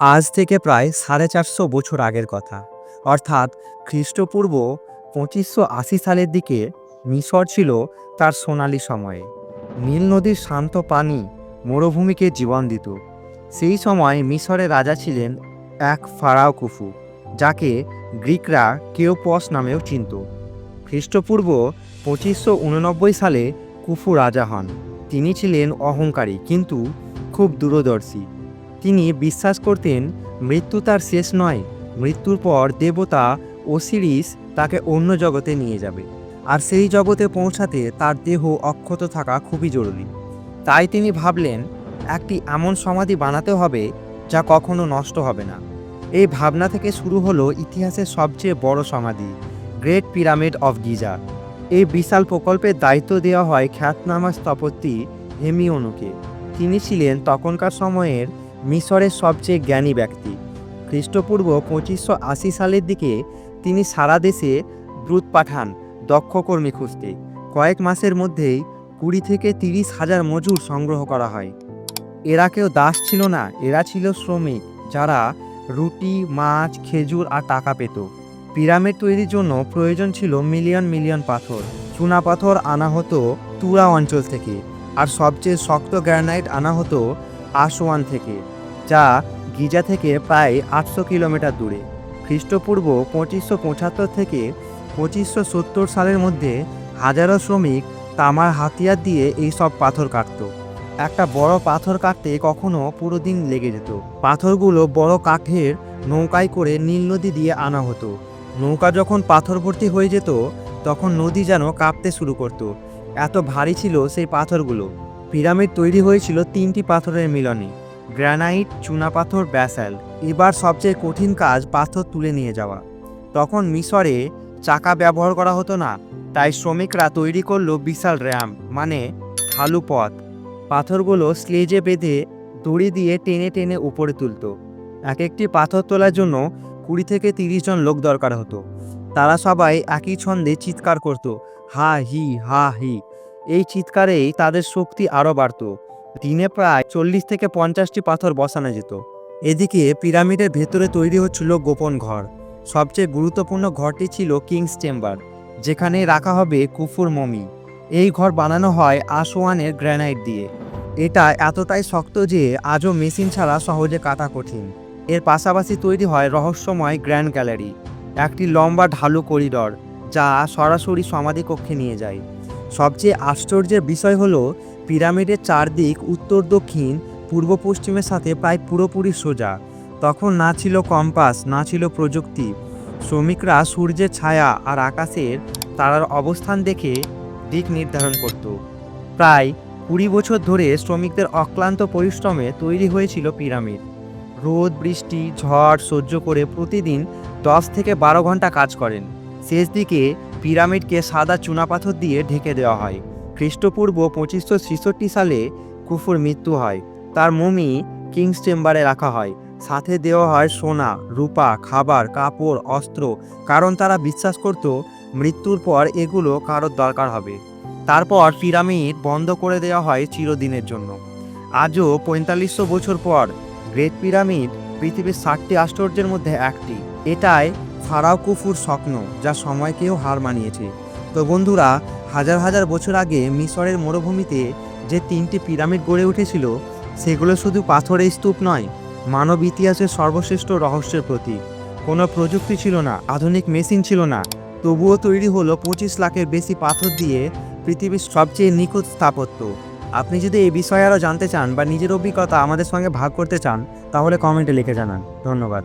আজ থেকে প্রায় সাড়ে চারশো বছর আগের কথা। অর্থাৎ খ্রিস্টপূর্ব পঁচিশশো আশি সালের দিকে মিশর ছিল তার সোনালি সময়ে। নীল নদীর শান্ত পানি মরুভূমিকে জীবন দিত। সেই সময় মিশরের রাজা ছিলেন এক ফারাও কুফু, যাকে গ্রিকরা কেওপস নামেও চিনত। খ্রিস্টপূর্ব পঁচিশশো উননব্বই সালে কুফু রাজা হন। তিনি ছিলেন অহংকারী, কিন্তু খুব দূরদর্শী। তিনি বিশ্বাস করতেন মৃত্যু তার শেষ নয়, মৃত্যুর পর দেবতা ওসিরিস তাকে অন্য জগতে নিয়ে যাবে। আর সেই জগতে পৌঁছাতে তার দেহ অক্ষত থাকা খুবই জরুরি। তাই তিনি ভাবলেন, একটি এমন সমাধি বানাতে হবে যা কখনো নষ্ট হবে না। এই ভাবনা থেকে শুরু হলো ইতিহাসের সবচেয়ে বড় সমাধি, গ্রেট পিরামিড অফ গিজা। এই বিশাল প্রকল্পের দায়িত্ব দেওয়া হয় খ্যাতনামা স্থপতি হেমিওনুকে। তিনি ছিলেন তখনকার সময়ের মিশরের সবচেয়ে জ্ঞানী ব্যক্তি। খ্রিস্টপূর্ব পঁচিশশো আশি সালের দিকে তিনি সারা দেশে দ্রুত পাঠান দক্ষ কর্মী খুঁজতে। কয়েক মাসের মধ্যেই কুড়ি থেকে তিরিশ হাজার মজুর সংগ্রহ করা হয়। এরা কেউ দাস ছিল না, এরা ছিল শ্রমিক, যারা রুটি, মাছ, খেজুর আর টাকা পেত। পিরামিড তৈরির জন্য প্রয়োজন ছিল মিলিয়ন মিলিয়ন পাথর। চুনা পাথর আনা হতো তুরা অঞ্চল থেকে, আর সবচেয়ে শক্ত গ্রানাইট আনা হতো আসওয়ান থেকে। যা গিজা থেকে প্রায় আটশো কিলোমিটার দূরে। খ্রিস্টপূর্ব পঁচিশশো পঁচাত্তর থেকে পঁচিশশো সত্তর সালের মধ্যে হাজারো শ্রমিক তামার হাতিয়ার দিয়ে এই সব পাথর কাটত। একটা বড় পাথর কাটতে কখনো পুরো দিন লেগে যেত। পাথরগুলো বড় কাঠের নৌকায় করে নীল নদী দিয়ে আনা হতো। নৌকা যখন পাথর ভর্তি হয়ে যেত, তখন নদী যেন কাঁপতে শুরু করত। এত ভারী ছিল সেই পাথরগুলো। পিরামিড তৈরি হয়েছিল তিনটি পাথরের মিলনে। গ্রানাইট, চুনাপাথর, ব্যাসাল, এবার সবচেয়ে কঠিন কাজ পাথর তুলে নিয়ে যাওয়া। তখন মিশরে চাকা ব্যবহার করা হতো না, তাই শ্রমিকরা তৈরি করল বিশাল র্যাম মানে ঢালু পথ। পাথরগুলো স্লেজে বেঁধে দড়ি দিয়ে টেনে টেনে উপরে তুলতো। এক একটি পাথর তোলার জন্য কুড়ি থেকে তিরিশ জন লোক দরকার হতো। তারা সবাই একই ছন্দে চিৎকার করত, হা, হি হা, হি। এই চিৎকারেই তাদের শক্তি আরও বাড়ত। দিনে প্রায় চল্লিশ থেকে পঞ্চাশটি পাথর বসানো যেত। এদিকে পিরামিডের ভেতরে তৈরি হচ্ছিল গোপন ঘর। সবচেয়ে গুরুত্বপূর্ণ ঘরটি ছিল কিংস চেম্বার, যেখানে রাখা হবে কুফুর মমি। এই ঘর বানানো হয় আসোয়ানের গ্র্যানাইট দিয়ে। এটা এতটাই শক্ত যে আজও মেশিন ছাড়া সহজে কাটা কঠিন। এর পাশাপাশি তৈরি হয় রহস্যময় গ্র্যান্ড গ্যালারি, একটি লম্বা ঢালু করিডর যা সরাসরি সমাধিকক্ষে নিয়ে যায়। সবচেয়ে আশ্চর্যের বিষয় হলো পিরামিডের চারদিক উত্তর, দক্ষিণ, পূর্ব, পশ্চিমের সাথে প্রায় পুরোপুরি সোজা। তখন না ছিল কম্পাস, না ছিল প্রযুক্তি। শ্রমিকরা সূর্যের ছায়া আর আকাশের তারার অবস্থান দেখে দিক নির্ধারণ করত। প্রায় কুড়ি বছর ধরে শ্রমিকদের অক্লান্ত পরিশ্রমে তৈরি হয়েছিল পিরামিড। রোদ, বৃষ্টি, ঝড় সহ্য করে প্রতিদিন দশ থেকে বারো ঘণ্টা কাজ করেন। শেষ দিকে পিরামিডকে সাদা চুনাপাথর দিয়ে ঢেকে দেওয়া হয়। খ্রিস্টপূর্ব পঁচিশশো ছেষট্টি সালে কুফুর মৃত্যু হয়। তার মমি কিংস চেম্বারে রাখা হয়। সাথে দেওয়া হয় সোনা, রূপা, খাবার, কাপড়, অস্ত্র, কারণ তারা বিশ্বাস করত মৃত্যুর পর এগুলো কারোর দরকার হবে। তারপর পিরামিড বন্ধ করে দেওয়া হয় চিরদিনের জন্য। আজও পঁয়তাল্লিশশো বছর পর গ্রেট পিরামিড পৃথিবীর ষাটটি আশ্চর্যের মধ্যে একটি। এটাই ফারাও কুফুর স্বপ্ন, যা সময়কেও হার মানিয়েছে। তো বন্ধুরা হাজার হাজার বছর আগে মিশরের মরুভূমিতে যে তিনটি পিরামিড গড়ে উঠেছিল, সেগুলো শুধু পাথরের স্তূপ নয়, মানব ইতিহাসের সর্বশ্রেষ্ঠ রহস্যের প্রতীক। কোনো প্রযুক্তি ছিল না, আধুনিক মেশিন ছিল না, তবুও তৈরি হলো পঁচিশ লাখের বেশি পাথর দিয়ে পৃথিবীর সবচেয়ে নিখুঁত স্থাপত্য। আপনি যদি এই বিষয়ে আরও জানতে চান বা নিজের অভিজ্ঞতা আমাদের সঙ্গে ভাগ করতে চান, তাহলে কমেন্টে লিখে জানান। ধন্যবাদ।